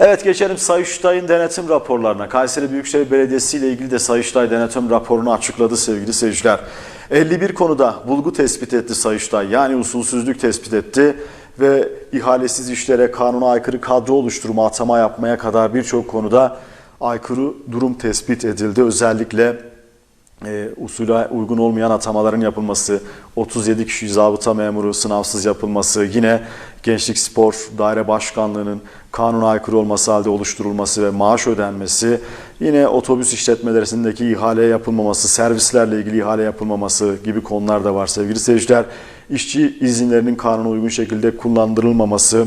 Evet geçelim Sayıştay'ın denetim raporlarına. Kayseri Büyükşehir Belediyesi ile ilgili de Sayıştay denetim raporunu açıkladı sevgili seyirciler. 51 konuda bulgu tespit etti Sayıştay. Yani usulsüzlük tespit etti ve ihalesiz işlere kanuna aykırı kadro oluşturma, atama yapmaya kadar birçok konuda aykırı durum tespit edildi. Özellikle e, usule uygun olmayan atamaların yapılması, 37 kişi zabıta memuru sınavsız yapılması, yine Gençlik Spor Daire Başkanlığı'nın kanuna aykırı olması halde oluşturulması ve maaş ödenmesi, yine otobüs işletmelerindeki ihale yapılmaması, servislerle ilgili ihale yapılmaması gibi konular da var sevgili seyirciler. İşçi izinlerinin kanuna uygun şekilde kullandırılmaması,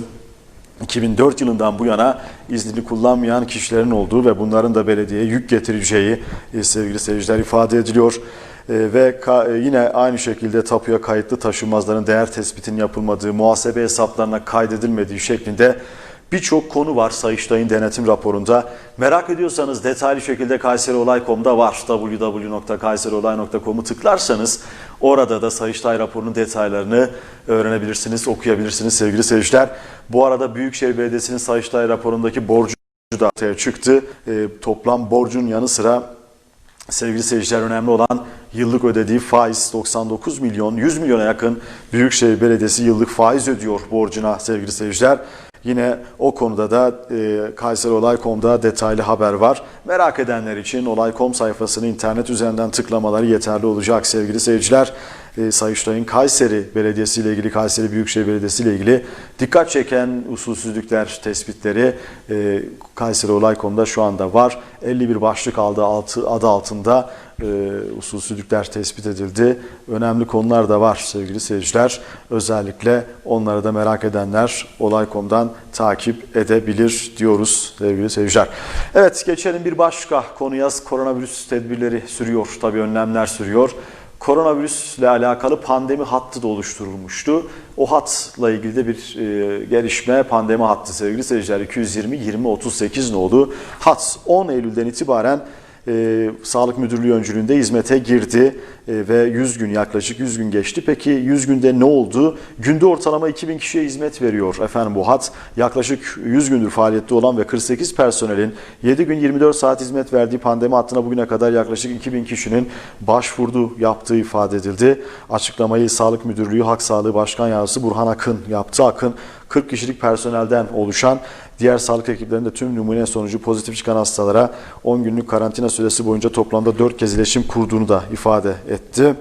2004 yılından bu yana iznini kullanmayan kişilerin olduğu ve bunların da belediyeye yük getireceği e, sevgili seyirciler ifade ediliyor. E, ve e, yine aynı şekilde tapuya kayıtlı taşınmazların değer tespitinin yapılmadığı, muhasebe hesaplarına kaydedilmediği şeklinde birçok konu var Sayıştay'ın denetim raporunda. Merak ediyorsanız detaylı şekilde kayseriolay.com'da var. www.kayseriolay.com'u tıklarsanız orada da Sayıştay raporunun detaylarını öğrenebilirsiniz, okuyabilirsiniz sevgili seyirciler. Bu arada Büyükşehir Belediyesi'nin Sayıştay raporundaki borcu da ortaya çıktı. E, toplam borcun yanı sıra sevgili seyirciler önemli olan yıllık ödediği faiz 99 milyon 100 milyona yakın Büyükşehir Belediyesi yıllık faiz ödüyor borcuna sevgili seyirciler. Yine o konuda da e, kayseriolay.com'da detaylı haber var. Merak edenler için olay.com sayfasını internet üzerinden tıklamaları yeterli olacak sevgili seyirciler. E, Sayıştay'ın Kayseri Belediyesi ile ilgili, Kayseri Büyükşehir Belediyesi ile ilgili dikkat çeken usulsüzlükler, tespitleri e, kayseriolay.com'da şu anda var. 51 başlık aldı altı, adı altında e, usulsüzlükler tespit edildi. Önemli konular da var sevgili seyirciler. Özellikle onları da merak edenler olay.com'dan takip edebilir diyoruz sevgili seyirciler. Evet geçelim bir başka konuya. Koronavirüs tedbirleri sürüyor. Tabii önlemler sürüyor. Koronavirüsle alakalı pandemi hattı da oluşturulmuştu. O hatla ilgili de bir e, gelişme pandemi hattı sevgili seyirciler 220 20 38 nolu hat 10 Eylül'den itibaren e, Sağlık Müdürlüğü öncülüğünde hizmete girdi e, ve 100 gün yaklaşık 100 gün geçti. Peki 100 günde ne oldu? Günde ortalama 2000 kişiye hizmet veriyor efendim bu hat. Yaklaşık 100 gündür faaliyette olan ve 48 personelin 7 gün 24 saat hizmet verdiği pandemi hattına bugüne kadar yaklaşık 2000 kişinin başvurdu yaptığı ifade edildi. Açıklamayı Sağlık Müdürlüğü Halk Sağlığı Başkan Yardımcısı Burhan Akın yaptı. Akın 40 kişilik personelden oluşan diğer sağlık ekiplerinde tüm numune sonucu pozitif çıkan hastalara 10 günlük karantina süresi boyunca toplamda 4 kez iletişim kurduğunu da ifade etti.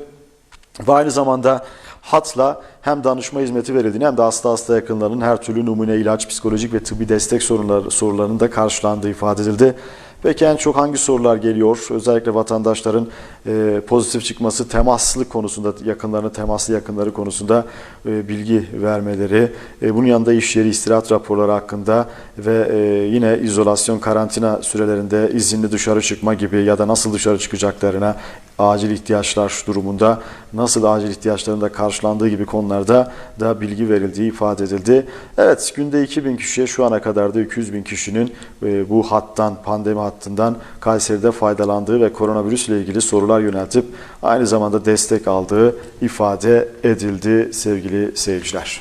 Ve aynı zamanda hatla hem danışma hizmeti verildiğini hem de hasta hasta yakınlarının her türlü numune, ilaç, psikolojik ve tıbbi destek sorunları, sorularının da karşılandığı ifade edildi. Peki en çok hangi sorular geliyor? Özellikle vatandaşların e, pozitif çıkması, temaslı konusunda, yakınlarına temaslı yakınları konusunda e, bilgi vermeleri, e, bunun yanında iş yeri istirahat raporları hakkında ve e, yine izolasyon, karantina sürelerinde izinli dışarı çıkma gibi ya da nasıl dışarı çıkacaklarına acil ihtiyaçlar durumunda nasıl acil ihtiyaçların da karşılandığı gibi konularda da bilgi verildiği ifade edildi. Evet günde 2000 kişiye şu ana kadar da 200 bin kişinin e, bu hattan pandemi hattından Kayseri'de faydalandığı ve koronavirüs ile ilgili sorular yöneltip aynı zamanda destek aldığı ifade edildi sevgili seyirciler.